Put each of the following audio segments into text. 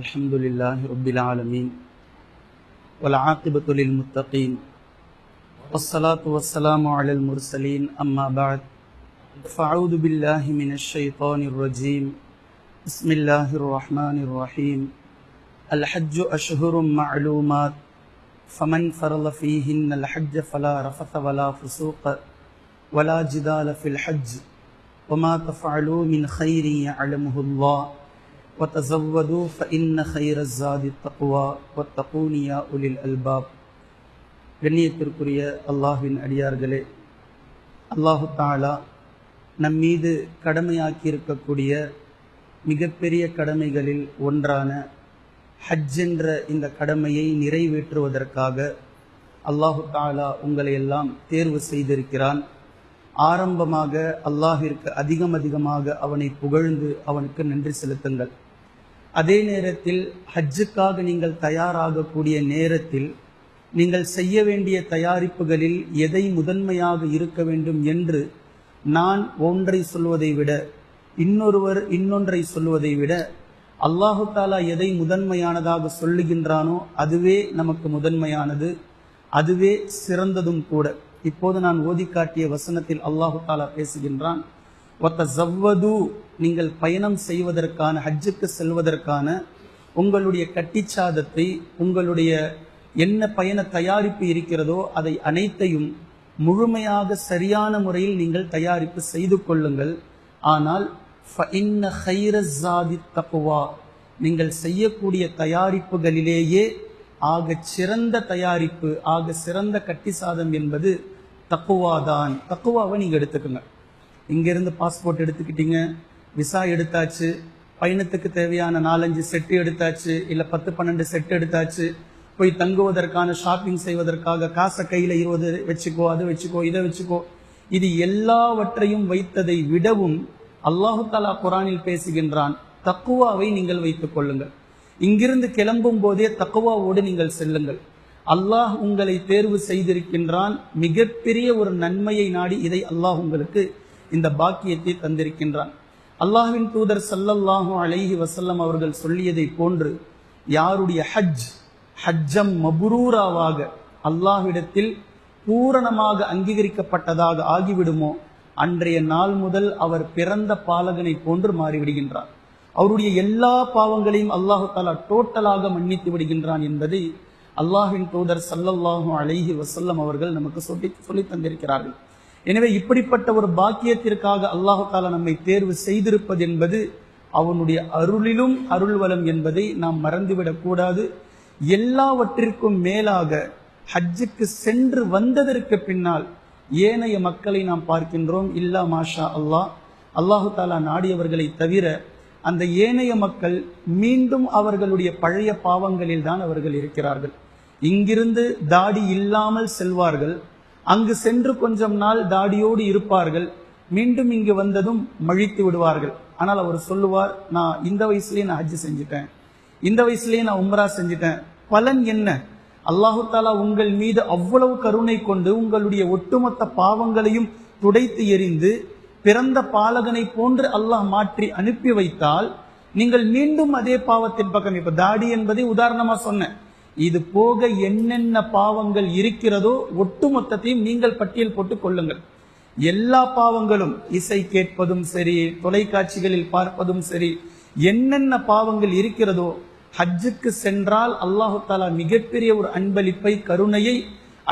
الحمد لله رب العالمين والعاقبة للمتقين والصلاة والسلام على المرسلين أما بعد فأعوذ بالله من الشيطان الرجيم. بسم الله الرحمن الرحيم. الحج أشهر معلومات فمن فرض فيهن الحج فلا رفث ولا فسوق ولا جدال في الحج وما تفعلوا من خير يعلمه الله. وتزودوا فإن خير الزاد التقوى واتقون يا أولي الألباب கண்ணியத்திற்குரிய அல்லாஹ்வின் அடியார்களே அல்லாஹு தாலா நம் மீது கடமையாக்கி இருக்கக்கூடிய மிகப்பெரிய கடமைகளில் ஒன்றான ஹஜ் என்ற இந்த கடமையை நிறைவேற்றுவதற்காக அல்லாஹு தாலா உங்களை எல்லாம் தேர்வு செய்திருக்கிறான் ஆரம்பமாக அல்லாஹிற்கு அதிகம் அதிகமாக அவனை புகழ்ந்து அவனுக்கு நன்றி செலுத்துங்கள் அதே நேரத்தில் ஹஜ்ஜுக்காக நீங்கள் தயாராகக்கூடிய நேரத்தில் நீங்கள் செய்ய வேண்டிய தயாரிப்புகளில் எதை முதன்மையாக இருக்க வேண்டும் என்று நான் ஒன்றை சொல்வதை விட இன்னொருவர் இன்னொன்றை சொல்வதை விட அல்லாஹு தாலா எதை முதன்மையானதாக சொல்லுகின்றானோ அதுவே நமக்கு முதன்மையானது அதுவே சிறந்ததும் கூட. இப்போது நான் ஓதி காட்டிய வசனத்தில் அல்லாஹு தாலா பேசுகின்றான் ஒத்த ஜவ்வது நீங்கள் பயணம் செய்வதற்கான ஹஜ்ஜுக்கு செல்வதற்கான உங்களுடைய கட்டிச்சாதத்தை உங்களுடைய என்ன பயண தயாரிப்பு இருக்கிறதோ அதை அனைத்தையும் முழுமையாக சரியான முறையில் நீங்கள் தயாரிப்பு செய்து கொள்ளுங்கள். ஆனால் தக்குவா நீங்கள் செய்யக்கூடிய தயாரிப்புகளிலேயே ஆக சிறந்த தயாரிப்பு ஆக சிறந்த கட்டி சாதம் என்பது தக்குவாதான். தக்குவாவை நீங்கள் எடுத்துக்கோங்க. இங்கேருந்து பாஸ்போர்ட் எடுத்துக்கிட்டீங்க. விசா எடுத்தாச்சு. பயணத்துக்கு தேவையான நாலஞ்சு செட்டு எடுத்தாச்சு. இல்லை பத்து பன்னெண்டு செட்டு எடுத்தாச்சு. போய் தங்குவதற்கான ஷாப்பிங் செய்வதற்காக காசை கையில் இருபது வச்சுக்கோ அதை வச்சுக்கோ இதை வச்சுக்கோ. இது எல்லாவற்றையும் வைத்ததை விடவும் அல்லாஹு தாலா குரானில் பேசுகின்றான் தக்குவாவை நீங்கள் வைத்துக் கொள்ளுங்கள். இங்கிருந்து கிளம்பும் போதே தக்குவாவோடு நீங்கள் செல்லுங்கள். அல்லாஹ் உங்களை தேர்வு செய்திருக்கின்றான். மிகப்பெரிய ஒரு நன்மையை நாடி இதை அல்லாஹ் உங்களுக்கு இந்த பாக்கியத்தை தந்திருக்கின்றான். அல்லாஹின் தூதர் சல்லல்லாஹு அலைஹி வசல்லம் அவர்கள் சொல்லியதை போன்று யாருடைய ஹஜ் ஹஜ்ஜம் மபுரூராவாக அல்லாஹ்விடத்தில் பூரணமாக அங்கீகரிக்கப்பட்டதாக ஆகிவிடுமோ? அன்றைய நாள் முதல் அவர் பிறந்த பாலகனை போன்று மாறிவிடுகின்றார். அவருடைய எல்லா பாவங்களையும் அல்லாஹு தாலா டோட்டலாக மன்னித்து விடுகின்றான் என்பதை அல்லாஹின் தூதர் சல்லல்லாஹு அலைஹி வசல்லம் அவர்கள் நமக்கு சொல்லி சொல்லி தந்திருக்கிறார்கள். எனவே இப்படிப்பட்ட ஒரு பாக்கியத்திற்காக அல்லாஹு தாலா நம்மை தேர்வு செய்திருப்பது என்பது அவனுடைய அருளிலும் அருள்வலம் என்பதை நாம் மறந்துவிடக் கூடாது. எல்லாவற்றிற்கும் மேலாக ஹஜ்ஜுக்கு சென்று வந்ததற்கு பின்னால் ஏனைய மக்களை நாம் பார்க்கின்றோம். இல்லா மாஷா அல்லாஹ். அல்லாஹு தாலா நாடியவர்களை தவிர அந்த ஏனைய மக்கள் மீண்டும் அவர்களுடைய பழைய பாவங்களில் தான் அவர்கள் இருக்கிறார்கள். இங்கிருந்து தாடி இல்லாமல் செல்வார்கள். அங்கு சென்று கொஞ்சம் நாள் தாடியோடு இருப்பார்கள். மீண்டும் இங்கு வந்ததும் மழித்து விடுவார்கள். ஆனால் அவர் சொல்லுவார் நான் இந்த வயசுலயே நான் ஹஜ் செஞ்சுட்டேன். இந்த வயசுலயே நான் உம்ரா செஞ்சுட்டேன். பலன் என்ன? அல்லாஹு தாலா உங்கள் மீது அவ்வளவு கருணை கொண்டு உங்களுடைய ஒட்டுமொத்த பாவங்களையும் துடைத்து எறிந்து பிறந்த பாலகனை போன்று அல்லாஹ் மாற்றி அனுப்பி வைத்தால் நீங்கள் மீண்டும் அதே பாவத்தின் பக்கம் இப்ப தாடி என்பதை உதாரணமா சொன்னேன். இது போக என்னென்ன பாவங்கள் இருக்கிறதோ ஒட்டுமொத்தத்தையும் நீங்கள் பட்டியல் போட்டுக் கொள்ளுங்கள். எல்லா பாவங்களும் இசை கேட்பதும் சரி தொலைக்காட்சிகளில் பார்ப்பதும் சரி என்னென்ன பாவங்கள் இருக்கிறதோ ஹஜ்ஜுக்கு சென்றால் அல்லாஹு தாலா மிகப்பெரிய ஒரு அன்பளிப்பை கருணையை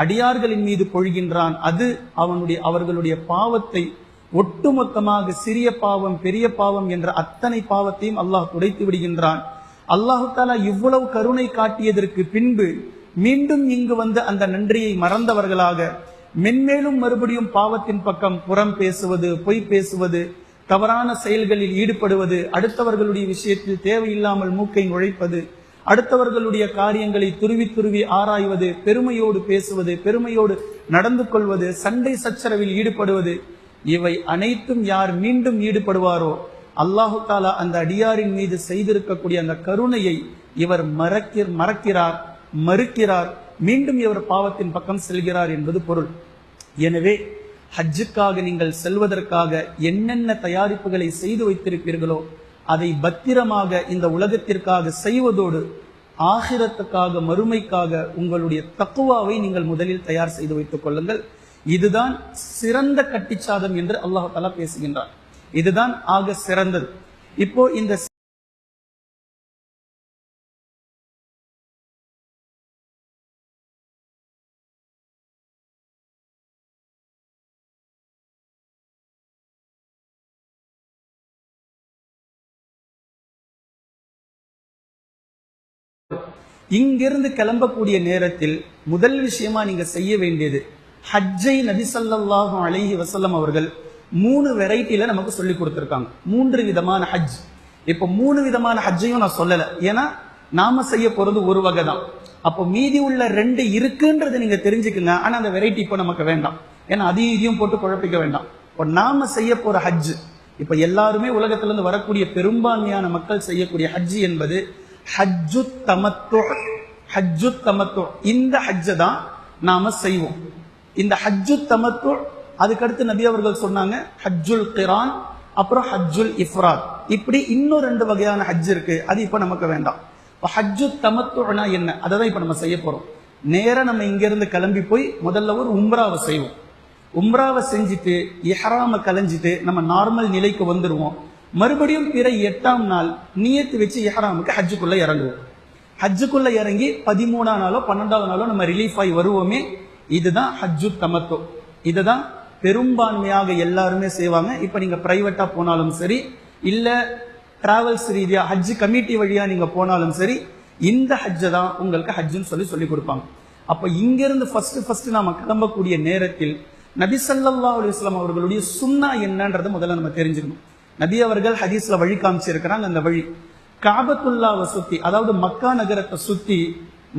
அடியார்களின் மீது கொள்கின்றான். அது அவனுடைய அவர்களுடைய பாவத்தை ஒட்டுமொத்தமாக சிறிய பாவம் பெரிய பாவம் என்ற அத்தனை பாவத்தையும் அல்லாஹ் துடைத்து விடுகின்றான். அல்லாஹு தாலா இவ்வளவு கருணை காட்டியதற்கு பின்பு மீண்டும் இங்கு வந்து அந்த நன்றியை மறந்தவர்களாக மென்மேலும் மறுபடியும் பாவத்தின் பக்கம் புறம் பேசுவது பொய் பேசுவது தவறான செயல்களில் ஈடுபடுவது அடுத்தவர்களுடைய விஷயத்தில் தேவையில்லாமல் மூக்கை நுழைப்பது அடுத்தவர்களுடைய காரியங்களை துருவி துருவி ஆராய்வது பெருமையோடு பேசுவது பெருமையோடு நடந்து கொள்வது சண்டை சச்சரவில் ஈடுபடுவது இவை அனைத்தும் யார் மீண்டும் ஈடுபடுவாரோ அல்லாஹு தாலா அந்த அடியாரின் மீது செய்திருக்கக்கூடிய அந்த கருணையை இவர் மறக்கிற மறக்கிறார் மறுக்கிறார். மீண்டும் இவர் பாவத்தின் பக்கம் செல்கிறார் என்பது பொருள். எனவே ஹஜ்ஜுக்காக நீங்கள் செல்வதற்காக என்னென்ன தயாரிப்புகளை செய்து வைத்திருப்பீர்களோ அதை பத்திரமாக இந்த உலகத்திற்காக செய்வதோடு ஆகிரத்துக்காக மறுமைக்காக உங்களுடைய தக்குவாவை நீங்கள் முதலில் தயார் செய்து வைத்துக் கொள்ளுங்கள். இதுதான் சிறந்த கட்டிச்சாதம் என்று அல்லாஹ் தலா பேசுகின்றார் இதுதான் ஆக சிறந்தது. இப்போ இந்த இங்கிருந்து கிளம்பக்கூடிய நேரத்தில் முதல் விஷயமா நீங்க செய்ய வேண்டியது ஹஜ்ஜை நபி சல்லாஹும் அலஹி வசல்லம் அவர்கள் மூணு வெரைட்டில நமக்கு சொல்லி கொடுத்துருக்காங்க. மூன்று விதமான ஹஜ். இப்போ மூணு விதமான ஹஜ்ஜையும் நான் சொல்லல. ஏன்னா நாம செய்ய போறது ஒரு வகை தான். அப்போ மீதி உள்ள ரெண்டு இருக்குன்றதை நீங்க தெரிஞ்சுக்குங்க. ஆனா அந்த வெரைட்டி இப்போ நமக்கு வேண்டாம். ஏன்னா அதையும் இதையும் போட்டு குழப்பிக்க வேண்டாம். இப்போ நாம செய்ய போற ஹஜ் இப்ப எல்லாருமே உலகத்திலிருந்து வரக்கூடிய பெரும்பான்மையான மக்கள் செய்யக்கூடிய ஹஜ் என்பது ஹஜ்ஜு தமத்து ஹஜ்ஜு தமத்து இந்த ஹஜ்ஜை தான் நாம செய்வோம். இந்த ஹஜ்ஜு தமத்து அதுக்கடுத்து நபி அவர்கள் சொன்னாங்க ஹஜ்ஜுல் கிரான் அப்புறம் ஹஜ்ஜுல் இஃப்ராத். இப்படி இன்னும் ரெண்டு வகையான ஹஜ் இருக்கு. அது இப்ப நமக்கு வேண்டாம். இப்போ ஹஜ்ஜு தமத்துனா என்ன? அதை தான் இப்ப நம்ம செய்ய போறோம். நேரா நம்ம இங்கேருந்து கிளம்பி போய் முதல்ல ஒரு உம்ராவை செய்வோம். உம்ராவை செஞ்சுட்டு இஹ்ராம கலைஞ்சிட்டு நம்ம நார்மல் நிலைக்கு வந்துடுவோம் மறுபடியும் பிற எட்டாம் நாள் நியத்து வச்சு இஹ்ராமுக்கு ஹஜ்ஜுக்குள்ள இறங்குவோம். ஹஜ்ஜுக்குள்ள இறங்கி பதிமூணாம் நாளோ பன்னெண்டாவது நாளோ நம்ம ரிலீஃப் ஆகி வருவோமே. இதுதான் ஹஜ்ஜு தமத்தோ. இதுதான் பெரும்பான்மையாக எல்லாருமே செய்வாங்க. இப்போ நீங்கள் ப்ரைவேட்டாக போனாலும் சரி இல்லை டிராவல்ஸ் ரீதியாக ஹஜ் கமிட்டி வழியாக நீங்கள் போனாலும் சரி இந்த ஹஜ்ஜை தான் உங்களுக்கு ஹஜ்ஜுன்னு சொல்லி சொல்லி கொடுப்பாங்க. அப்போ இங்கேருந்து ஃபஸ்ட்டு ஃபஸ்ட்டு நாம் கிளம்பக்கூடிய நேரத்தில் நபி சல்லா அலுவலாம் அவர்களுடைய சுண்ணா என்னன்றதை முதல்ல நம்ம தெரிஞ்சுக்கணும். நபி அவர்கள் ஹதீஸில் வழி காமிச்சிருக்கிறாங்க அந்த வழி. காபத்துல்லாவை சுற்றி அதாவது மக்கா நகரத்தை சுற்றி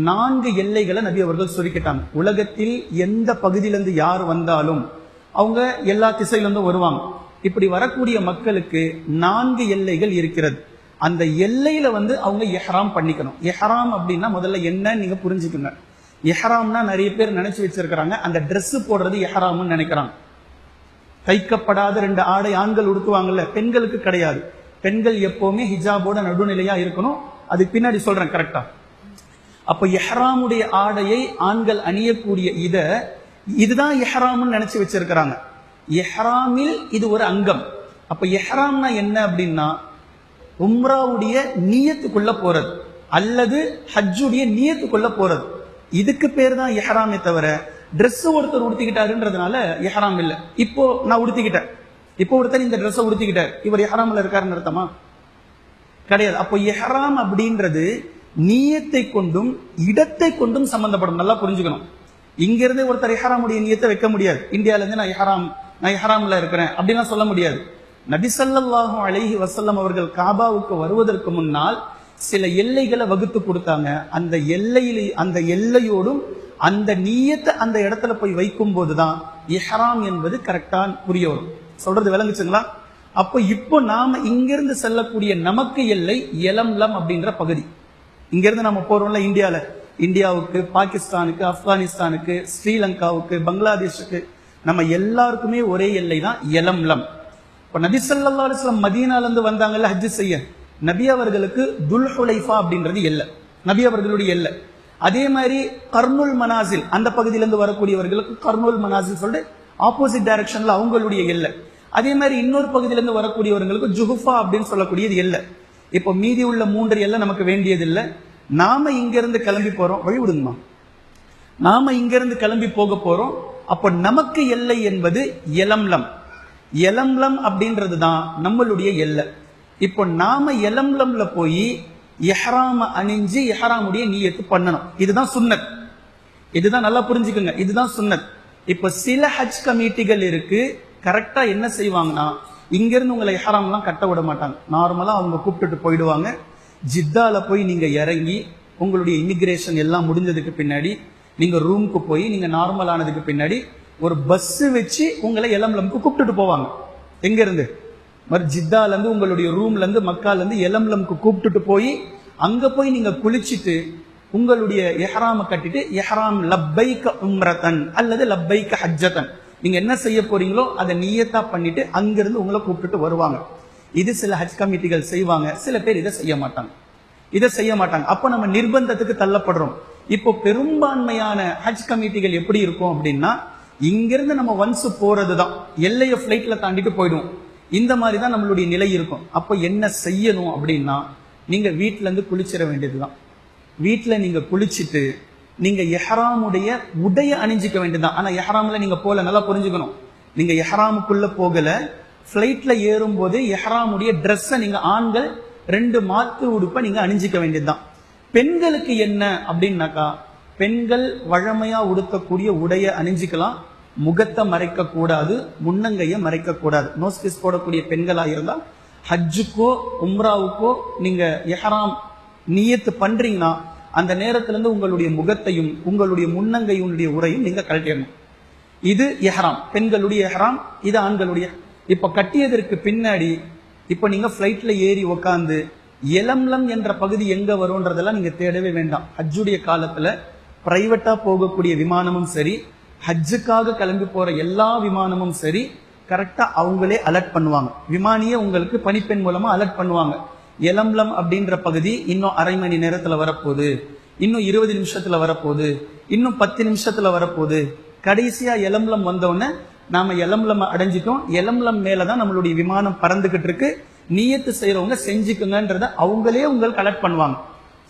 நான்கு எல்லைகளை நபி அவர்கள் சுருக்கிட்டாங்க. உலகத்தில் எந்த பகுதியிலிருந்து யார் வந்தாலும் அவங்க எல்லா திசையிலிருந்தும் வருவாங்க. இப்படி வரக்கூடிய மக்களுக்கு நான்கு எல்லைகள் இருக்கிறது. அந்த எல்லையில வந்து அவங்க எஹ்ராம் பண்ணிக்கணும். எஹ்ராம் அப்படின்னா முதல்ல என்ன நீங்க புரிஞ்சுக்கோங்க. எஹ்ராம்னா நிறைய பேர் நினைச்சு வச்சிருக்கிறாங்க. அந்த ட்ரெஸ் போடுறது எஹ்ராம்னு நினைக்கிறாங்க. தைக்கப்படாத ரெண்டு ஆடை ஆண்கள் உடுத்துவாங்கல்ல பெண்களுக்கு கிடையாது. பெண்கள் எப்பவுமே ஹிஜாபோட நடுநிலையா இருக்கணும். அதுக்கு பின்னாடி சொல்றேன் கரெக்டா அப்ப எஹ்ராமுடைய ஆடையை ஆண்கள் அணியக்கூடிய இதை இதுதான் எஹ்ராம்னு நினைச்சு வச்சிருக்கிறாங்க. எஹ்ராமில் இது ஒரு அங்கம். அப்ப எஹ்ராம்னா என்ன அப்படின்னா உம்ராவுடைய நீயத்துக்குள்ள போறது அல்லது ஹஜ்ஜுடைய நீயத்துக்குள்ள போறது. இதுக்கு பேர் தான் எஹ்ராமே தவிர ட்ரெஸ் ஒருத்தர் உடுத்திக்கிட்டாருன்றதுனால எஹ்ராம் இல்ல. இப்போ நான் உடுத்திக்கிட்டேன். இப்போ ஒருத்தர் இந்த ட்ரெஸ்ஸை உடுத்திக்கிட்டார். இவர் எஹ்ராமில் இருக்காருன்னு அர்த்தமா? கிடையாது. அப்போ எஹ்ராம் அப்படின்றது நீயத்தை கொண்டும் இடத்தை கொண்டும் சம்பந்தப்படும். நல்லா புரிஞ்சுக்கணும். இங்கிருந்து ஒருத்தர் எஹ்ராமுடைய நீயத்தை வைக்க முடியாது. இந்தியால இருந்து நான் எஹ்ராம் நான் எஹ்ராம்ல இருக்கிறேன் அப்படின்லாம் சொல்ல முடியாது. நபி அழகி வசல்லம் அவர்கள் காபாவுக்கு வருவதற்கு முன்னால் சில எல்லைகளை வகுத்து கொடுத்தாங்க. அந்த எல்லையில அந்த எல்லையோடும் அந்த நீயத்தை அந்த இடத்துல போய் வைக்கும் போதுதான் இஹராம் என்பது கரெக்டான புரிய வரும் சொல்றது விளங்குச்சுங்களா? அப்போ இப்போ நாம இங்கிருந்து செல்லக்கூடிய நமக்கு எல்லை எலம்லம் அப்படின்ற பகுதி. இங்கிருந்து நம்ம போறோம்ல இந்தியால. இந்தியாவுக்கு பாகிஸ்தானுக்கு ஆப்கானிஸ்தானுக்கு ஸ்ரீலங்காவுக்கு பங்களாதேஷுக்கு நம்ம எல்லாருக்குமே ஒரே எல்லை தான் எலம்லம். இப்போ நபி சொல்லா அலுவலம் மதீனாலேருந்து வந்தாங்கல்ல ஹஜ்ஜு செய்ய. நபி அவர்களுக்கு துல் ஹுலைஃபா அப்படின்றது எல்லை. நபி அவர்களுடைய எல்லை. அதே மாதிரி கர்னூல் மனாசில் அந்த பகுதியிலேருந்து வரக்கூடியவர்களுக்கு கர்னூல் மனாசில் சொல்லிட்டு ஆப்போசிட் டைரக்ஷனில் அவங்களுடைய எல்லை. அதே மாதிரி இன்னொரு பகுதியிலேருந்து வரக்கூடியவர்களுக்கு ஜுஹுஃபா அப்படின்னு சொல்லக்கூடியது எல்லை. இப்போ மீதி உள்ள மூன்று எல்லை நமக்கு வேண்டியதில்லை. நாம இங்கிருந்து கிளம்பி போறோம். வழி விடுங்கம்மா. நாம இங்கிருந்து கிளம்பி போக போறோம். அப்போ நமக்கு எல்லை என்பது எலம்லம். எலம்லம் அப்படின்றது தான் நம்மளுடைய எல்லை. இப்போ நாம எலம்லம்ல போய் எஹராம அணிஞ்சு எஹராமுடைய நீயத்து பண்ணணும். இதுதான் சுன்னத். இதுதான் நல்லா புரிஞ்சுக்கோங்க. இதுதான் சுன்னத். இப்போ சில ஹஜ் கமிட்டிகள் இருக்கு. கரெக்டா என்ன செய்வாங்கன்னா இங்கிருந்து உங்களை எஹராம்லாம் கட்ட விட மாட்டாங்க. நார்மலா அவங்க கூப்பிட்டுட்டு போயிடுவாங்க. ஜித்தால போய் நீங்க இறங்கி உங்களுடைய இமிகிரேஷன் எல்லாம் முடிஞ்சதுக்கு பின்னாடி நீங்க ரூமுக்கு போய் நீங்க நார்மல் ஆனதுக்கு பின்னாடி ஒரு பஸ் வச்சு உங்களை எலம்லம்க்கு கூப்பிட்டுட்டு போவாங்க. எங்க இருந்து மறு ஜித்தால இருந்து உங்களுடைய ரூம்ல இருந்து மக்கால இருந்து எலம்லம்க்கு கூப்பிட்டுட்டு போய் அங்க போய் நீங்க குளிச்சுட்டு உங்களுடைய எஹ்ராம கட்டிட்டு எஹ்ராம் லப்பைக்க உம்ரதன் அல்லது லப்பைக்க ஹஜ்ஜதன் நீங்க என்ன செய்ய போறீங்களோ அதை நீயத்தா பண்ணிட்டு அங்கிருந்து உங்களை கூப்பிட்டுட்டு வருவாங்க. இது சில ஹஜ் கமிட்டிகள் செய்வாங்க. சில பேர் இதை செய்ய மாட்டாங்க. இதை செய்ய மாட்டாங்க. அப்போ நம்ம நிர்பந்தத்துக்கு தள்ளப்படுறோம். இப்போ பெரும்பான்மையான ஹஜ் கமிட்டிகள் எப்படி இருக்கும் அப்படின்னா இங்கிருந்து நம்ம ஒன்ஸ் போறது தான் எல்லைய ஃபிளைட்ல தாண்டிட்டு போயிடுவோம். இந்த மாதிரி தான் நம்மளுடைய நிலை இருக்கும். அப்போ என்ன செய்யணும் அப்படின்னா நீங்க வீட்ல இருந்து குளிச்சிட வேண்டியதுதான். வீட்டில் நீங்க குளிச்சுட்டு நீங்க எஹராமுடைய உடைய அணிஞ்சிக்க வேண்டியதுதான். ஆனா எஹ்ராம்ல நீங்க போல நல்லா புரிஞ்சுக்கணும். நீங்க எஹராமுக்குள்ள போகல. ஃபிளைட்ல ஏறும் போது எஹ்ராமுடைய ட்ரெஸ்ஸை நீங்க ஆண்கள் ரெண்டு மாத்து உடுப்பை நீங்க அணிஞ்சிக்க வேண்டியதுதான். பெண்களுக்கு என்ன அப்படின்னாக்கா பெண்கள் வழமையா உடுத்தக்கூடிய உடைய அணிஞ்சிக்கலாம். முகத்தை மறைக்க கூடாது முன்னங்கையை மறைக்க கூடாது நோஸ்கிஸ் போடக்கூடிய பெண்களாக இருந்தால் ஹஜ்ஜுக்கோ உம்ராவுக்கோ நீங்க எஹராம் நியத்து பண்றீங்கன்னா அந்த நேரத்துல இருந்து உங்களுடைய முகத்தையும் உங்களுடைய முன்னங்கையுடைய உரையும் நீங்க கழட்டிடணும். இது எஹ்ராம் பெண்களுடைய எஹ்ராம் இது ஆண்களுடைய இப்ப கட்டியதற்கு பின்னாடி இப்ப நீங்க ஃப்ளைட்டில் ஏறி உக்காந்து எலம்லம் என்ற பகுதி எங்க வரும்ன்றதெல்லாம் நீங்க தேடவே வேண்டாம். ஹஜ்ஜுடைய காலத்துல பிரைவேட்டா போகக்கூடிய விமானமும் சரி ஹஜ்ஜுக்காக கிளம்பி போற எல்லா விமானமும் சரி கரெக்டா அவங்களே அலர்ட் பண்ணுவாங்க. விமானியே உங்களுக்கு பணிப்பெண் மூலமா அலர்ட் பண்ணுவாங்க. எலம்லம் அப்படின்ற பகுதி இன்னும் அரை மணி நேரத்துல வரப்போகுது இன்னும் இருபது நிமிஷத்துல வரப்போகுது இன்னும் பத்து நிமிஷத்துல வரப்போகுது. கடைசியா எலம்லம் வந்தோடனே நாம எலம்லம் அடைஞ்சிட்டோம். எலம்லம் மேலதான் நம்மளுடைய விமானம் பறந்துகிட்டு இருக்கு. நீயத்து செய்யறவங்க செஞ்சுக்குங்கன்றத அவங்களே உங்களை கலெக்ட் பண்ணுவாங்க.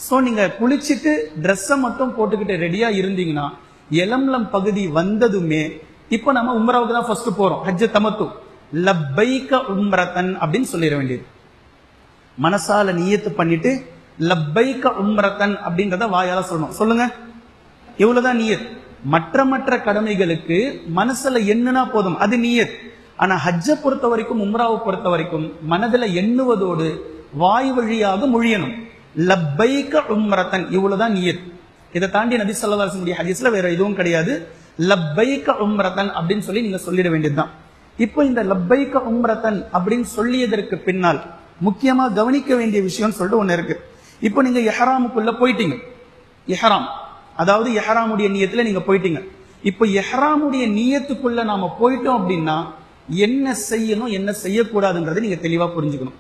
சோ நீங்க குளிச்சுட்டு ட்ரெஸ்ஸை மட்டும் போட்டுக்கிட்டு ரெடியா இருந்தீங்கன்னா எலம்லம் பகுதி வந்ததுமே இப்போ நம்ம உம்ராவுக்கு தான் ஃபர்ஸ்ட் போறோம். ஹஜ்ஜ தமத்து. லப்பைக்க உம்ரத்தன் அப்படின்னு சொல்லிட வேண்டியது. மனசால நீயத்து பண்ணிட்டு லப்பைக்க உம்ரத்தன் அப்படின்றத வாயால சொல்லணும். சொல்லுங்க. இவ்வளவுதான் நீயத் மற்ற மற்ற கடமைகளுக்கு மனசுல என்னன்னா போதும். அது நீயத். ஆனா ஹஜ்ஜை பொறுத்த வரைக்கும் உம்ராவை பொறுத்த வரைக்கும் மனதுல எண்ணுவதோடு வாய் வழியாக மொழியணும். லப்பைக்க உம்ரத்தன். இவ்வளவுதான் நீயத். இதை தாண்டி நபி சொல்லவாசனுடைய அலைஹி ஹதீஸ்ல வேற எதுவும் கிடையாது. லப்பைக்க உம்ரத்தன் அப்படின்னு சொல்லி நீங்க சொல்லிட வேண்டியதுதான். இப்போ இந்த லப்பைக்க உம்ரத்தன் அப்படின்னு சொல்லியதற்கு பின்னால் முக்கியமா கவனிக்க வேண்டிய விஷயம்னு சொல்லிட்டு ஒண்ணு இருக்கு. இப்போ நீங்க எஹராமுக்குள்ள போயிட்டீங்க. எஹராம் அதாவது எஹராமுடைய நீயத்தில் நீங்கள் போயிட்டீங்க. இப்போ எஹராமுடைய நியத்துக்குள்ள நாம் போயிட்டோம் அப்படின்னா என்ன செய்யணும் என்ன செய்யக்கூடாதுன்றதை நீங்கள் தெளிவாக புரிஞ்சுக்கணும்.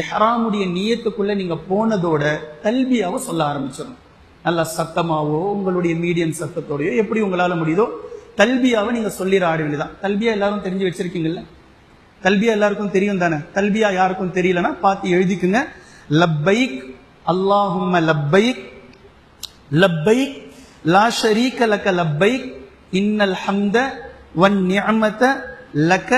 எஹராமுடைய நியத்துக்குள்ள நீங்கள் போனதோட தல்பியாவை சொல்ல ஆரம்பிச்சிடணும். நல்லா சத்தமாவோ உங்களுடைய மீடியம் சத்தத்தோடயோ எப்படி உங்களால் முடியுதோ தல்பியாவை நீங்கள் சொல்லிட ஆட வேண்டியதான் தல்பியா எல்லாரும் தெரிஞ்சு வச்சிருக்கீங்கல்ல? தல்பியா எல்லாருக்கும் தெரியும் தானே? தல்பியா யாருக்கும் தெரியலனா பார்த்து எழுதிக்குங்க. லப்பைக் அல்லாஹும் லப்பைக் லப்பைக் லா ஷரீக லக லப்பைக் இன்னல் ஹம்த வன் நியமத லக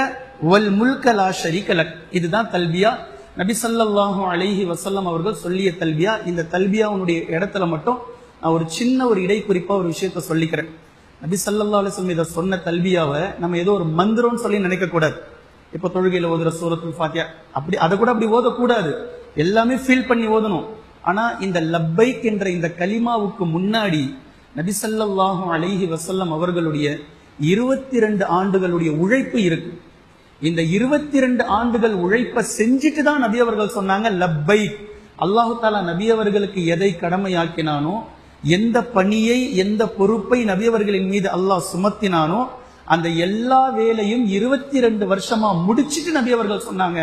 வல் முல்க லா ஷரீக லக் இதுதான் தல்வியா நபி சல்லாஹு அலைஹி வசல்லம் அவர்கள் சொல்லிய தல்வியா இந்த தல்வியாவுடைய இடத்துல மட்டும் நான் ஒரு சின்ன ஒரு இடைக்குறிப்பாக ஒரு விஷயத்த சொல்லிக்கிறேன். நபி சல்லா அலைஹி இதை சொன்ன தல்வியாவை நம்ம ஏதோ ஒரு மந்திரம்னு சொல்லி நினைக்கக்கூடாது இப்போ தொழுகையில் ஓதுற சூரத்துல் ஃபாத்தியா அப்படி அதை கூட அப்படி ஓதக்கூடாது. எல்லாமே ஃபீல் பண்ணி ஓதணும். ஆனால் இந்த லப்பைக் என்ற இந்த கலிமாவுக்கு முன்னாடி நபிசல்லாஹும் ஸல்லல்லாஹு அலைஹி அவர்களுடைய இருபத்தி ரெண்டு ஆண்டுகளுடைய உழைப்பு இருக்கு. இந்த இருபத்தி ரெண்டு ஆண்டுகள் உழைப்பை செஞ்சுட்டு தான் நபி அவர்கள் சொன்னாங்க லப்பை அல்லாஹு தாலா நபி அவர்களுக்கு எதை கடமையாக்கினானோ எந்த பணியை எந்த பொறுப்பை நபி அவர்களின் மீது அல்லாஹ் சுமத்தினானோ அந்த எல்லா வேலையும் இருபத்தி ரெண்டு வருஷமா முடிச்சிட்டு நபி அவர்கள் சொன்னாங்க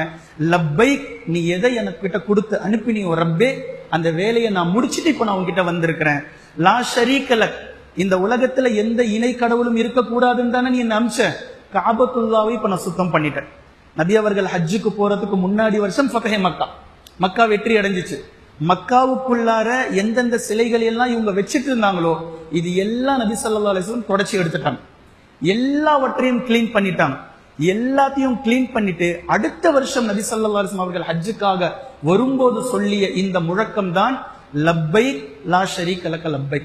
லப்பை நீ எதை எனக்கு கிட்ட கொடுத்து அனுப்பினியோ ரப்பே அந்த வேலையை நான் முடிச்சுட்டு இப்ப நான் உங்ககிட்ட வந்திருக்கிறேன். லா ஷரீக்கலக் இந்த உலகத்துல எந்த இணை கடவுளும் இருக்கக்கூடாதுன்னு தானே நீ என்ன அம்ச காபத்துல்லாவை இப்ப நான் சுத்தம் பண்ணிட்டேன். நபி அவர்கள் ஹஜ்ஜுக்கு போறதுக்கு முன்னாடி வருஷம் ஃபதஹே மக்கா. மக்கா வெற்றி அடைஞ்சிச்சு. மக்காவுக்குள்ளார எந்தெந்த சிலைகள் எல்லாம் இவங்க வச்சிட்டு இருந்தாங்களோ இது எல்லாம் நபி ஸல்லல்லாஹு அலிஸ்லம் தொடச்சி எடுத்துட்டாங்க. எல்லாவற்றையும் கிளீன் பண்ணிட்டாங்க. எல்லாத்தையும் கிளீன் பண்ணிட்டு அடுத்த வருஷம் நபி ஸல்லல்லாஹு அலைஹி அவர்கள் ஹஜ்ஜுக்காக வரும்போது சொல்லிய இந்த முழக்கம் தான் லப்பை லா ஷரி கலக்க லப்பை.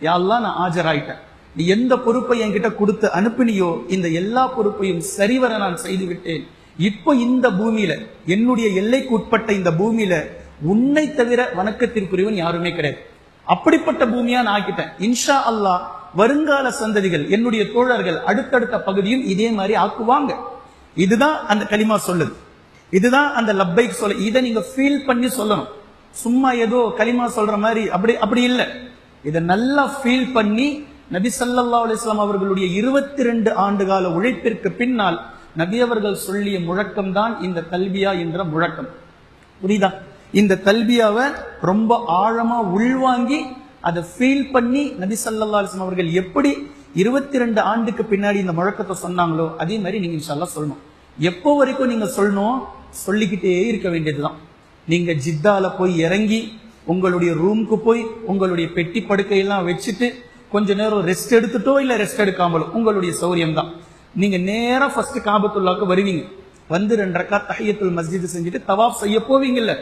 யாரெல்லாம் நான் ஆஜராயிட்டேன். நீ எந்த பொறுப்பை என்கிட்ட கொடுத்து அனுப்பினியோ இந்த எல்லா பொறுப்பையும் சரிவர நான் செய்து விட்டேன் இப்போ இந்த பூமியில என்னுடைய எல்லைக்கு உட்பட்ட இந்த பூமியில உன்னை தவிர வணக்கத்திற்குரியவன் யாருமே கிடையாது. அப்படிப்பட்ட பூமியா நான் ஆக்கிட்டேன். இன்ஷா அல்லாஹ் வருங்கால சந்ததிகள் என்னுடைய தோழர்கள் அடுத்தடுத்த பகுதியும் இதே மாதிரி ஆக்குவாங்க. இதுதான் அந்த களிமா சொல்லுது. இதுதான் அந்த லப்பைக்கு சொல்ல இதை நீங்க ஃபீல் பண்ணி சொல்லணும். சும்மா ஏதோ களிமா சொல்ற மாதிரி அப்படி அப்படி இல்லை. இதை நல்லா ஃபீல் பண்ணி நபி சல்லா அலிஸ்லாம் அவர்களுடைய இருபத்தி ரெண்டு ஆண்டு கால உழைப்பிற்கு பின்னால் நபியவர்கள் சொல்லிய முழக்கம் தான் இந்த கல்வியா என்ற முழக்கம். புரியுதா? இந்த கல்வியாவை ரொம்ப ஆழமா உள்வாங்கி அதை ஃபீல் பண்ணி நபி சல்லா அலிஸ்லாம் அவர்கள் எப்படி இருபத்தி ரெண்டு ஆண்டுக்கு பின்னாடி இந்த முழக்கத்தை சொன்னாங்களோ அதே மாதிரி நீங்க இன்ஷால்லா சொல்லணும். எப்போ வரைக்கும் நீங்க சொல்லணும்? சொல்லிக்கிட்டே இருக்க வேண்டியதுதான். நீங்க ஜித்தால போய் இறங்கி உங்களுடைய ரூம்க்கு போய் உங்களுடைய பெட்டி படுக்கையெல்லாம் வச்சுட்டு கொஞ்ச நேரம் ரெஸ்ட் எடுத்துட்டோ இல்ல ரெஸ்ட் எடுக்காமலோ உங்களுடைய சௌரியம் தான் நீங்க நேரம் ஃபர்ஸ்ட் காபத்துல்லாக்கு வருவீங்க. வந்து ரெண்டரைக்கா தஹியத்துல் மஸ்ஜித் செஞ்சுட்டு தவாஃப் செய்ய போவீங்கல்ல.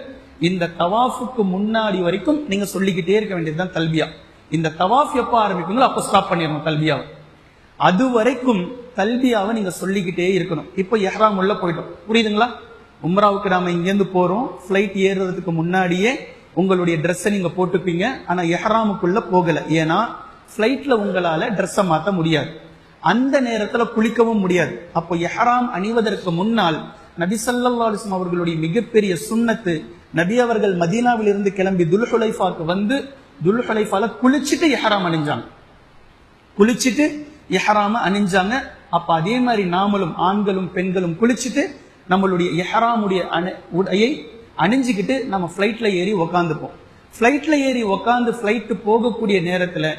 இந்த தவாஃபுக்கு முன்னாடி வரைக்கும் நீங்க சொல்லிக்கிட்டே இருக்க வேண்டியதுதான் கல்வியா இந்த தவாஃப் எப்போ ஆரம்பிப்பீங்களோ அப்போ ஸ்டாப் பண்ணிடணும் கல்வியாவை அது வரைக்கும் கல்வியாவை நீங்க சொல்லிக்கிட்டே இருக்கணும். இப்போ எஹ்ராம் உள்ள போயிட்டோம். புரியுதுங்களா? உம்ராவுக்கு நாம இங்கேருந்து போறோம். ஃப்ளைட் ஏறுறதுக்கு முன்னாடியே உங்களுடைய ட்ரெஸ்ஸை நீங்க போட்டுப்பீங்க. ஆனா எஹராமுக்குள்ள போகல. ஏன்னா ஃபிளைட்ல உங்களால ட்ரெஸ்ஸை மாத்த முடியாது. அந்த நேரத்துல குளிக்கவும் முடியாது. அப்போ எஹராம் அணிவதற்கு முன்னால் நபி சல்லாஸ்லாம் அவர்களுடைய மிகப்பெரிய சுண்ணத்து நபி அவர்கள் மதீனாவிலிருந்து கிளம்பி துல்ஹுலைஃபாக்கு வந்து துல்ஹுலைஃபால குளிச்சுட்டு எஹராம் அணிஞ்சாங்க. குளிச்சுட்டு எஹராம அணிஞ்சாங்க. அப்ப அதே மாதிரி நாமளும் ஆண்களும் பெண்களும் குளிச்சுட்டு நம்மளுடைய எஹராமுடைய அணி உடையை அணிஞ்சுக்கிட்டு நம்ம ஃப்ளைட்டில் ஏறி உக்காந்துப்போம். ஃப்ளைட்டில் ஏறி உக்காந்து ஃப்ளைட்டு போகக்கூடிய நேரத்தில்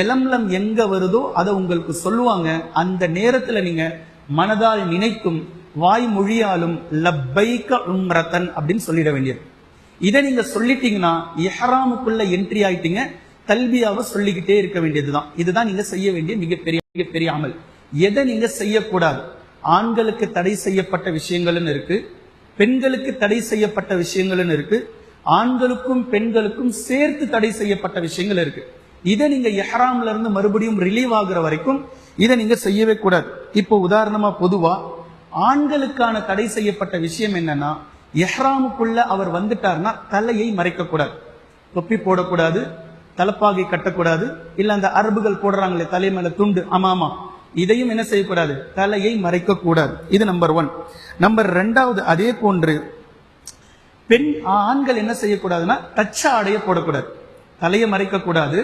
எலம்லம் எங்கே வருதோ அதை உங்களுக்கு சொல்லுவாங்க. அந்த நேரத்தில் நீங்கள் மனதால் நினைக்கும் வாய் மொழியாலும் லப்பைக்க உம்ரத்தன் அப்படின்னு சொல்லிட வேண்டியது. இதை நீங்கள் சொல்லிட்டீங்கன்னா எஹராமுக்குள்ள என்ட்ரி ஆயிட்டீங்க. தல்பியாவை சொல்லிக்கிட்டே இருக்க வேண்டியதுதான். இதுதான் நீங்கள் செய்ய வேண்டிய மிகப்பெரிய மிகப்பெரிய அமல். எதை நீங்கள் செய்யக்கூடாது? ஆண்களுக்கு தடை செய்யப்பட்ட விஷயங்களும் இருக்கு பெண்களுக்கு தடை செய்யப்பட்ட விஷயங்களும் இருக்கு ஆண்களுக்கும் பெண்களுக்கும் சேர்த்து தடை செய்யப்பட்ட விஷயங்கள் இருக்கு. இதை நீங்க எஹ்ராம்ல இருந்து மறுபடியும் ரிலீவ் ஆகுற வரைக்கும் இதை நீங்க செய்யவே கூடாது. இப்போ உதாரணமா பொதுவா ஆண்களுக்கான தடை செய்யப்பட்ட விஷயம் என்னன்னா எஹ்ராமுக்குள்ள அவர் வந்துட்டார்னா தலையை மறைக்க கூடாது தொப்பி போடக்கூடாது தலப்பாகை கட்டக்கூடாது இல்ல அந்த அரபுகள் போடுறாங்களே தலை மேல துண்டு ஆமா ஆமா. இதையும் என்ன செய்யக்கூடாது? தலையை மறைக்க கூடாது இது நம்பர் ஒன் நம்பர் ரெண்டாவது அதே போன்று பெண் ஆண்கள் என்ன செய்யக்கூடாதுன்னா தச்ச ஆடையை போடக்கூடாது. தலையை மறைக்க கூடாது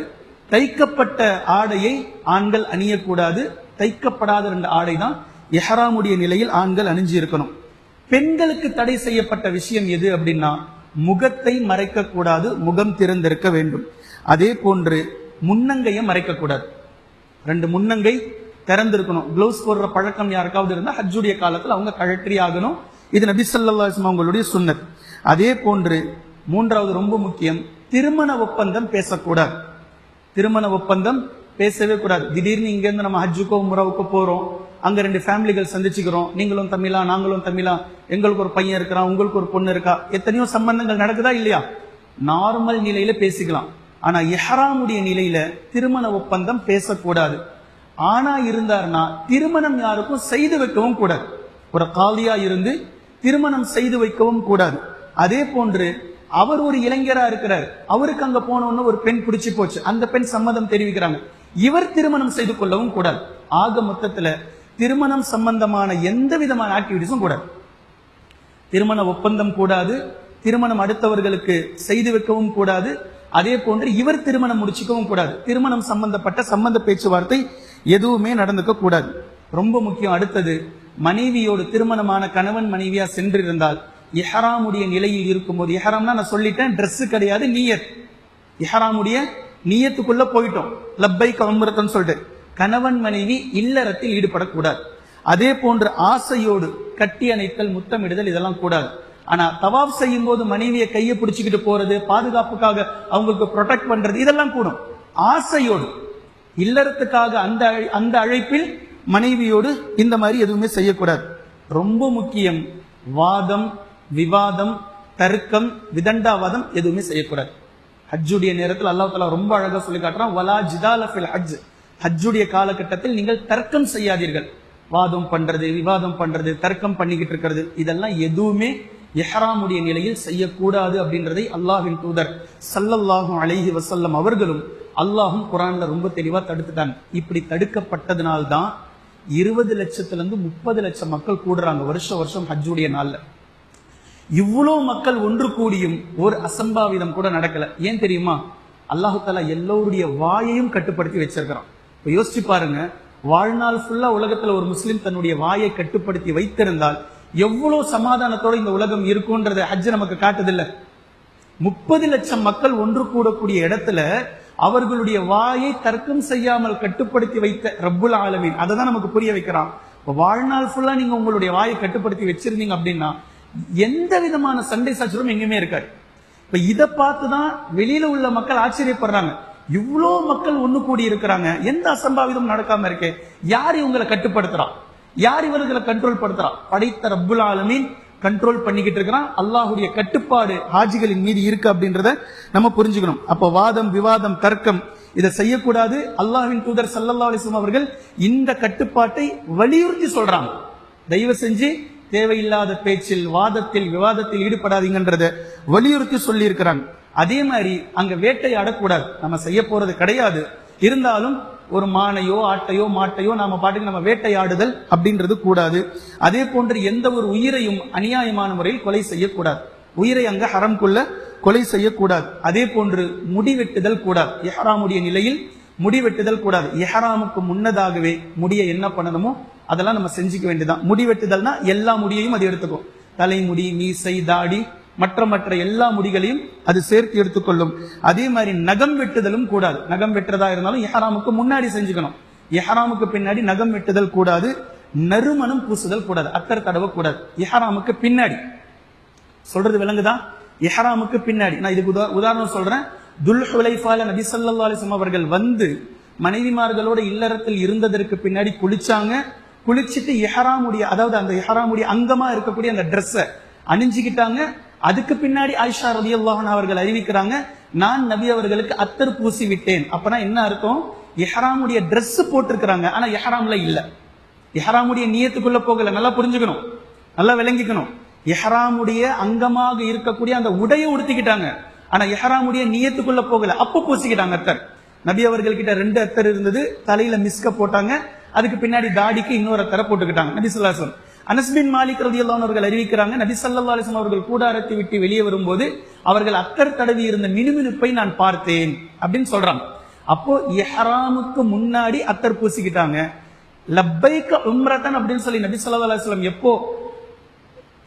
தைக்கப்பட்ட ஆடையை ஆண்கள் அணியக்கூடாது. தைக்கப்படாத ரெண்டு ஆடை தான் எஹராமுடைய நிலையில் ஆண்கள் அணிஞ்சு இருக்கணும். பெண்களுக்கு தடை செய்யப்பட்ட விஷயம் எது அப்படின்னா முகத்தை மறைக்க கூடாது முகம் திறந்திருக்க வேண்டும். அதே போன்று முன்னங்கையை மறைக்க கூடாது ரெண்டு முன்னங்கை திறந்திருக்கணும். க்ளவுஸ் போடுற பழக்கம் யாருக்காவது இருந்தால் ஹஜ்ஜுடைய காலத்தில் அவங்க கழற்றி ஆகணும். இது நபி ஸல்லல்லாஹு அவங்களுடைய சுண்ணத். அதே போன்று மூன்றாவது ரொம்ப முக்கியம் திருமண ஒப்பந்தம் பேசக்கூடாது. திருமண ஒப்பந்தம் பேசவே கூடாது. திடீர்னு இங்கேருந்து நம்ம ஹஜ்ஜுக்கோ உம்ராவுக்கோ போகிறோம் அங்கே ரெண்டு ஃபேமிலிகள் சந்திச்சுக்கிறோம். நீங்களும் தமிழா நாங்களும் தமிழா. எங்களுக்கு ஒரு பையன் இருக்கிறான் உங்களுக்கு ஒரு பொண்ணு இருக்கா எத்தனையோ சம்பந்தங்கள் நடக்குதா இல்லையா? நார்மல் நிலையில பேசிக்கலாம். ஆனால் எஹராமுடைய நிலையில திருமண ஒப்பந்தம் பேசக்கூடாது. ஆனா இருந்தார்னா திருமணம் யாருக்கும் செய்து வைக்கவும் கூடாது. ஒரு காலியா இருந்து திருமணம் செய்து வைக்கவும் கூடாது. அதே போன்று அவர் ஒரு இளைஞரா இருக்கிறார். அவருக்கு அங்க போனோன்னு ஒரு பெண் பிடிச்சி போச்சு. அந்த பெண் சம்மதம் தெரிவிக்கிறாங்க. இவர் திருமணம் செய்து கொள்ளவும் கூடாது. ஆக மொத்தத்துல திருமணம் சம்பந்தமான எந்த விதமான ஆக்டிவிட்டிஸும் கூடாது. திருமண ஒப்பந்தம் கூடாது. திருமணம் அடுத்தவர்களுக்கு செய்து வைக்கவும் கூடாது. அதே போன்று இவர் திருமணம் முடிச்சுக்கவும் கூடாது. திருமணம் சம்பந்தப்பட்ட சம்பந்த பேச்சுவார்த்தை எதுவுமே நடந்துக்க கூடாது. ரொம்ப முக்கியம். அடுத்தது மனைவியோடு திருமணமான கணவன் மனைவியா சென்றிருந்தால் இஹராமுடைய நிலையில் இருக்கும்போது இஹராம்னா நான் சொல்லிட்டேன் ட்ரெஸ் கிடையாது நீயத். இஹராமுடைய நீயத்துக்குள்ள போயிட்டோம். லப்பை கவம்பரத்தன் சொல்லிட்டு கணவன் மனைவி இல்லறத்தில் ஈடுபடக்கூடாது. அதே போன்று ஆசையோடு கட்டி அணைத்தல் முத்தமிடுதல் இதெல்லாம் கூடாது. ஆனா தவாப் செய்யும் போது மனைவியை கையை பிடிச்சுக்கிட்டு போறது பாதுகாப்புக்காக அவங்களுக்கு ப்ரொடெக்ட் பண்றது இதெல்லாம் கூடும். ஆசையோடு இல்லறத்துக்காக அந்த அழை- அந்த அழைப்பில் மனைவியோடு இந்த மாதிரி எதுவுமே செய்யக்கூடாது. ரொம்ப முக்கியம். வாதம் விவாதம் தர்க்கம் விதண்டாவாதம் எதுவுமே செய்யக்கூடாது. ஹஜ்ஜுடைய நேரத்தில் அல்லாஹ் தலா ரொம்ப அழகா சொல்லி காட்டுறான் வலா ஜிதால ஃபில் ஹஜ். ஹஜ்ஜுடைய காலகட்டத்தில் நீங்கள் தர்க்கம் செய்யாதீர்கள். வாதம் பண்றது விவாதம் பண்றது தர்க்கம் பண்ணிக்கிட்டு இருக்கிறது இதெல்லாம் எதுவுமே எஹராமுடைய நிலையில் செய்யக்கூடாது அப்படின்றதை அல்லாஹின் தூதர் சல்லல்லாஹும் அலைஹி வசல்லம் அவர்களும் அல்லாஹும் குரான்ல ரொம்ப தெளிவா தடுத்துட்டாங்க. இப்படி தடுக்கப்பட்டதுனால்தான் இருபது லட்சத்துல இருந்து முப்பது லட்சம் மக்கள் கூடுறாங்க வருஷம் வருஷம் ஹஜ்ஜுடைய நாள்ல. இவ்வளோ மக்கள் ஒன்று கூடியும் ஒரு அசம்பாவிதம் கூட நடக்கல. ஏன் தெரியுமா? அல்லாஹு தாலா எல்லோருடைய வாயையும் கட்டுப்படுத்தி வச்சிருக்கிறான். இப்ப யோசிச்சு பாருங்க வாழ்நாள் ஃபுல்லா உலகத்துல ஒரு முஸ்லீம் தன்னுடைய வாயை கட்டுப்படுத்தி வைத்திருந்தால் எவ்வளவு சமாதானத்தோட இந்த உலகம் இருக்கும்ன்றத ஹஜ் நமக்கு காட்டுதில்ல. முப்பது லட்சம் மக்கள் ஒன்று கூடக்கூடிய இடத்துல அவர்களுடைய வாயை தர்க்கம் செய்யாமல் கட்டுப்படுத்தி வைத்த ரப்புல் ஆலமீன். அதை தான் நமக்கு புரிய வைக்கிறான். வாழ்நாள் ஃபுல்லா நீங்க உங்களுடைய வாயை கட்டுப்படுத்தி வச்சிருந்தீங்க அப்படின்னா எந்த விதமான சண்டை சச்சரவும் எங்கேயுமே இருக்காது. இப்ப இதை பார்த்து தான் வெளியில உள்ள மக்கள் ஆச்சரியப்படுறாங்க. இவ்வளோ மக்கள் ஒண்ணு கூடி இருக்கிறாங்க. எந்த அசம்பாவிதம் நடக்காம இருக்கு. யார் இவங்களை கட்டுப்படுத்துறா? யார் இவர்களை கண்ட்ரோல் படுத்துறா? படைத்த ரப்புல் ஆலமீன் கண்ட்ரோல் பண்ணிக்கிட்டு இருக்கிறான். அல்லாஹுடைய கட்டுப்பாடு ஹாஜிகளின் மீது இருக்கு அப்படின்றத நம்ம புரிஞ்சுக்கணும். அப்ப வாதம் விவாதம் தர்க்கம் இதை செய்யக்கூடாது. அல்லாஹின் தூதர் சல்லல்லா அலிஸ்லாம் அவர்கள் இந்த கட்டுப்பாட்டை வலியுறுத்தி சொல்றாங்க. தயவு செஞ்சு தேவையில்லாத பேச்சில் வாதத்தில் விவாதத்தில் ஈடுபடாதீங்கன்றத வலியுறுத்தி சொல்லி இருக்கிறாங்க அதே மாதிரி அங்க வேட்டையாடக்கூடாது. நம்ம செய்ய போறது கிடையாது. இருந்தாலும் ஒரு மானையோ ஆட்டையோ மாட்டையோ நாம பாட்டுக்கு நம்ம வேட்டையாடுதல் அப்படின்றது கூடாது. அதே போன்று எந்த ஒரு உயிரையும் அநியாயமான முறையில் கொலை செய்யக்கூடாது. உயிரை அங்க ஹரம்குள்ள கொலை செய்யக்கூடாது. அதே போன்று முடிவெட்டுதல் கூடாது. எஹராமுடைய நிலையில் முடிவெட்டுதல் கூடாது. எஹராமுக்கு முன்னதாகவே முடிய என்ன பண்ணணுமோ அதெல்லாம் நம்ம செஞ்சுக்க வேண்டியதான் முடிவெட்டுதல்னா எல்லா முடியையும் அது எடுத்துக்கும். தலைமுடி மீசை தாடி மற்ற மற்ற எல்லா முடிகளையும் அது சேர்த்து எடுத்துக்கொள்ளும். அதே மாதிரி நகம் வெட்டுதலும் கூடாது. நகம் வெட்டுறதா இருந்தாலும் எஹராமுக்கு முன்னாடி செஞ்சுக்கணும். எஹராமுக்கு பின்னாடி நகம் வெட்டுதல் கூடாது. நறுமணம் பூசுதல் கூடாது. அத்தர் தடவை கூடாது. எஹராமுக்கு பின்னாடி. சொல்றது விளங்குதா? எஹராமுக்கு பின்னாடி. நான் இதுக்கு உதா- உதாரணம் சொல்றேன். துல் ஹுலைஃபால நபி ஸல்லல்லாஹு அவர்கள் வந்து மனைவிமார்களோட இல்லறத்தில் இருந்ததற்கு பின்னாடி குளிச்சாங்க. குளிச்சுட்டு எஹராமுடைய அதாவது அந்த எஹராமுடைய அங்கமா இருக்கக்கூடிய அந்த ட்ரெஸ்ஸை அணிஞ்சுக்கிட்டாங்க. அதுக்கு பின்னாடி ஆயிஷா ரலியல்லாஹு அல்லாஹன் அவர்கள் அறிவிக்கிறாங்க நான் நபி அவர்களுக்கு அத்தர் பூசி விட்டேன். அப்பனா என்ன அர்த்தம்? எஹராமுடைய ட்ரெஸ் போட்டிருக்கிறாங்க. ஆனா எஹராம்ல இல்ல. எஹராமுடைய நியத்துக்குள்ள போகல. நல்லா புரிஞ்சுக்கணும். நல்லா விளங்கிக்கணும். எஹராமுடைய அங்கமாக இருக்கக்கூடிய அந்த உடையை உடுத்திக்கிட்டாங்க. ஆனா எஹராமுடைய நியத்துக்குள்ள போகல. அப்ப பூசிக்கிட்டாங்க அத்தர். நபி அவர்கள்கிட்ட ரெண்டு அத்தர் இருந்தது. தலையில மிஸ்க போட்டாங்க. அதுக்கு பின்னாடி தாடிக்கு இன்னொரு அத்தரை போட்டுக்கிட்டாங்க. நபி சொல்லாசன் அனஸ்பின் மாலிக் ரலியல்லாஹு அவர்கள் அறிவிக்கிறாங்க நபி ஸல்லல்லாஹு அலைஹி அவர்கள் கூடாரத்தை விட்டு வெளியே வரும்போது அவர்கள் அக்கர் தடவி இருந்த மினுமினுப்பை நான் பார்த்தேன் அப்படின்னு சொல்றாங்க. அப்போ எஹராமுக்கு முன்னாடி அக்கர் பூசிக்கிட்டாங்க. லப்பைக்க உம்ரதன் அப்படின்னு சொல்லி நபி ஸல்லல்லாஹு அலைஹி எப்போ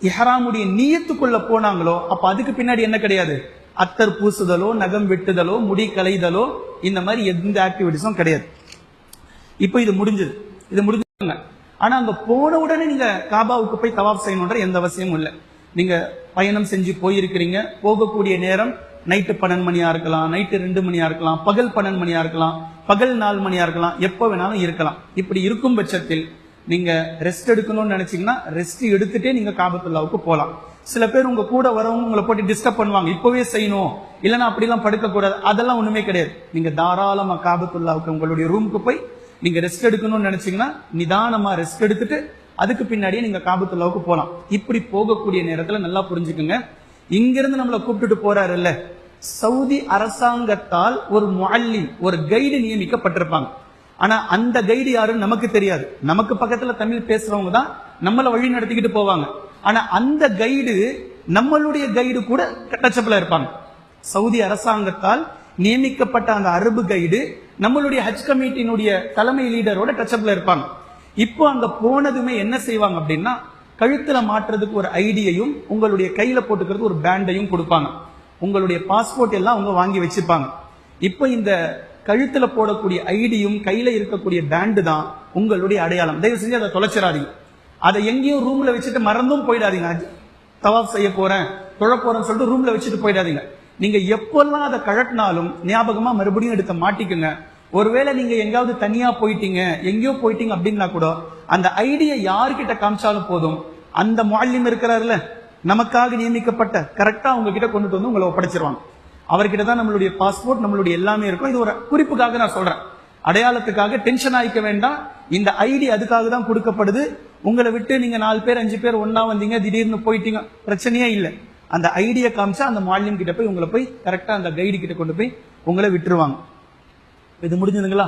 இஹ்ராமுடைய நீயத்துக்குள்ள போனாங்களோ அப்ப அதுக்கு பின்னாடி என்ன கிடையாது? அத்தர் பூசுதலோ நகம் வெட்டுதலோ முடி கலைதலோ இந்த மாதிரி எந்த ஆக்டிவிட்டிஸும் கிடையாது. இப்போ இது முடிஞ்சது. இது முடிஞ்சாங்க ஆனா அங்க போன உடனே நீங்க காபாவுக்கு போய் தவாப் செய்யணுன்ற எந்த அவசியமும் இல்லை. நீங்க பயணம் செஞ்சு போயிருக்கிறீங்க. போகக்கூடிய நேரம் நைட்டு பன்னெண்டு மணியா இருக்கலாம் நைட்டு ரெண்டு மணியா இருக்கலாம் பகல் பன்னெண்டு மணியா இருக்கலாம் பகல் நாலு மணியா இருக்கலாம் எப்போ வேணாலும் இருக்கலாம். இப்படி இருக்கும் பட்சத்தில் நீங்க ரெஸ்ட் எடுக்கணும்னு நினைச்சீங்கன்னா ரெஸ்ட் எடுத்துட்டே நீங்க காபத்துல்லாவுக்கு போகலாம் சில பேர் உங்க கூட வரவங்க உங்களை போட்டு டிஸ்டர்ப் பண்ணுவாங்க. இப்பவே செய்யணும். இல்லைன்னா அப்படிலாம் படுக்க கூடாது அதெல்லாம் ஒண்ணுமே கிடையாது. நீங்க தாராளமா காபத்துல்லாவுக்கு உங்களுடைய ரூமுக்கு போய் நீங்க ரெஸ்ட் எடுக்கணும்னு நினைச்சீங்கன்னா நிதானமா ரெஸ்ட் எடுத்துட்டு அதுக்கு பின்னாடியே நீங்க காபத்துல்லாவுக்கு போகலாம் இப்படி போகக்கூடிய நேரத்துல நல்லா புரிஞ்சுக்கோங்க. இங்கிருந்து நம்மளை கூப்பிட்டுட்டு போறாருல்ல. சவுதி அரசாங்கத்தால் ஒரு முஅல்லிம் ஒரு கைடு நியமிக்கப்பட்டிருப்பாங்க. ஆனா அந்த கைடு யாருன்னு நமக்கு தெரியாது. நமக்கு பக்கத்துல தமிழ் பேசுறவங்க தான் நம்மளை வழி நடத்திக்கிட்டு போவாங்க. ஆனா அந்த கைடு நம்மளுடைய கைடு கூட டச்சப்ல இருப்பாங்க. சவுதி அரசாங்கத்தால் நியமிக்கப்பட்ட அந்த அரபு கைடு நம்மளுடைய ஹஜ் கமிட்டியினுடைய தலைமை லீடரோட டச்சப்ல இருப்பாங்க. இப்போ அங்க போனதுமே என்ன செய்வாங்க அப்படின்னா கழுத்துல மாற்றுறதுக்கு ஒரு ஐடியையும் உங்களுடைய கையில போட்டுக்கிறது ஒரு பேண்டையும் கொடுப்பாங்க. உங்களுடைய பாஸ்போர்ட் எல்லாம் அவங்க வாங்கி வச்சிருப்பாங்க இப்போ இந்த கழுத்துல போடக்கூடிய ஐடியும் கையில இருக்கக்கூடிய பேண்டு தான் உங்களுடைய அடையாளம். தயவு செஞ்சு அதை தொலைச்சிடாதீங்க. அதை எங்கேயும் ரூம்ல வச்சுட்டு மறந்தும் போயிடாதீங்க. தவாப் செய்ய போறேன் தொழ போறேன்னு சொல்லிட்டு ரூம்ல வச்சுட்டு போயிடாதீங்க. நீங்க எப்பெல்லாம் அதை கழட்டினாலும் ஞாபகமா மறுபடியும் எடுத்து மாட்டிக்குங்க. ஒருவேளை நீங்க எங்காவது தனியா போயிட்டீங்க எங்கேயோ போயிட்டீங்க அப்படின்னா கூட அந்த ஐடியா யாருக்கிட்ட காமிச்சாலும் போதும். அந்த மாலியம் இருக்கிறாருல நமக்காக நியமிக்கப்பட்ட கரெக்டா அவங்க கிட்ட கொண்டுட்டு வந்து உங்களை ஒப்படைச்சிருவாங்க. அவர்கிட்ட தான் நம்மளுடைய பாஸ்போர்ட் நம்மளுடைய எல்லாமே இருக்கும். இது ஒரு குறிப்புக்காக நான் சொல்றேன். அடையாளத்துக்காக டென்ஷன் ஆயிக்க வேண்டாம். இந்த ஐடி அதுக்காக தான் கொடுக்கப்படுது. உங்களை விட்டு நீங்க நாலு பேர் அஞ்சு பேர் ஒன்னா வந்தீங்க திடீர்னு போயிட்டீங்க பிரச்சனையே இல்லை. அந்த ஐடியை காமிச்சா அந்த மாலியம் கிட்ட போய் உங்களை போய் கரெக்டா அந்த கைடு கிட்ட கொண்டு போய் உங்களை விட்டுருவாங்க. இது முடிஞ்சதுங்களா?